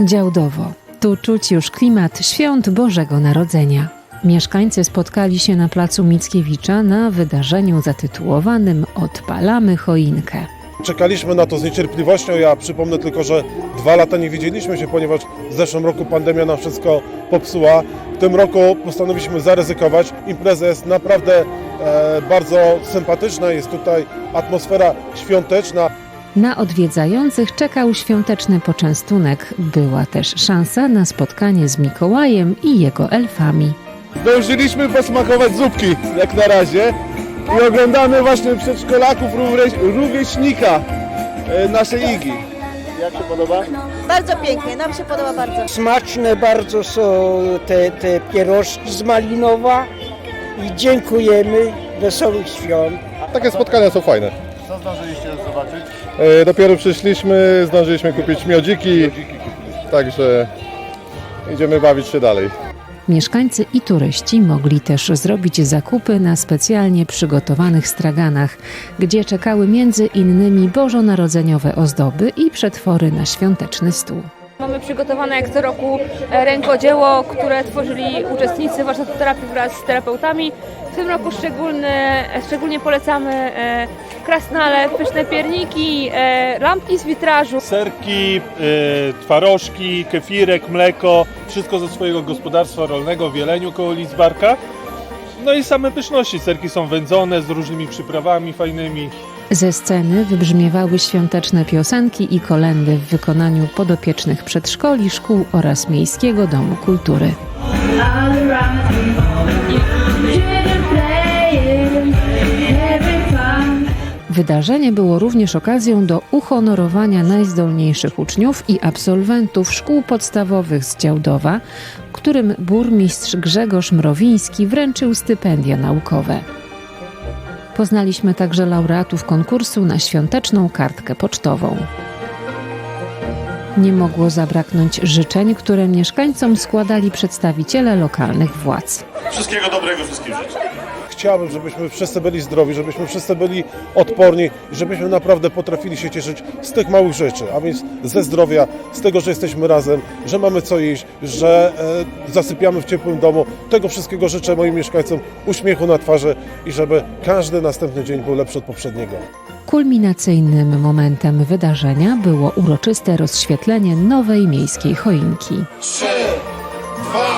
Działdowo. Tu czuć już klimat świąt Bożego Narodzenia. Mieszkańcy spotkali się na placu Mickiewicza na wydarzeniu zatytułowanym Odpalamy choinkę. Czekaliśmy na to z niecierpliwością. Ja przypomnę tylko, że dwa lata nie widzieliśmy się, ponieważ w zeszłym roku pandemia nam wszystko popsuła. W tym roku postanowiliśmy zaryzykować. Impreza jest naprawdę e, bardzo sympatyczna. Jest tutaj atmosfera świąteczna. Na odwiedzających czekał świąteczny poczęstunek. Była też szansa na spotkanie z Mikołajem i jego elfami. Zdążyliśmy posmakować zupki, jak na razie. I oglądamy właśnie przedszkolaków rówieśnika e, naszej Igi. Jak się podoba? Bardzo pięknie, nam się podoba bardzo. Smaczne bardzo są te, te pierożki z Malinowa i dziękujemy. Wesołych świąt. Takie spotkania są fajne. Co zdążyliście zobaczyć? E, dopiero przyszliśmy, zdążyliśmy kupić miodziki, także idziemy bawić się dalej. Mieszkańcy i turyści mogli też zrobić zakupy na specjalnie przygotowanych straganach, gdzie czekały między innymi bożonarodzeniowe ozdoby i przetwory na świąteczny stół. Mamy przygotowane jak co roku e, rękodzieło, które tworzyli uczestnicy warsztatu terapii wraz z terapeutami. W tym roku szczególny, szczególnie polecamy e, krasnale, pyszne pierniki, e, lampki z witrażu. serki, y, twarożki, kefirek, mleko, wszystko ze swojego gospodarstwa rolnego w Jeleniu koło Lidzbarka. No i same pyszności, serki są wędzone z różnymi przyprawami fajnymi. Ze sceny wybrzmiewały świąteczne piosenki i kolendy w wykonaniu podopiecznych przedszkoli, szkół oraz Miejskiego Domu Kultury. Wydarzenie było również okazją do uhonorowania najzdolniejszych uczniów i absolwentów szkół podstawowych z Działdowa, którym burmistrz Grzegorz Mrowiński wręczył stypendia naukowe. Poznaliśmy także laureatów konkursu na świąteczną kartkę pocztową. Nie mogło zabraknąć życzeń, które mieszkańcom składali przedstawiciele lokalnych władz. Wszystkiego dobrego wszystkim życzę. Chciałbym, żebyśmy wszyscy byli zdrowi, żebyśmy wszyscy byli odporni i żebyśmy naprawdę potrafili się cieszyć z tych małych rzeczy, a więc ze zdrowia, z tego, że jesteśmy razem, że mamy co jeść, że e, zasypiamy w ciepłym domu. Tego wszystkiego życzę moim mieszkańcom, uśmiechu na twarzy i żeby każdy następny dzień był lepszy od poprzedniego. Kulminacyjnym momentem wydarzenia było uroczyste rozświetlenie nowej miejskiej choinki. Trzy, dwa,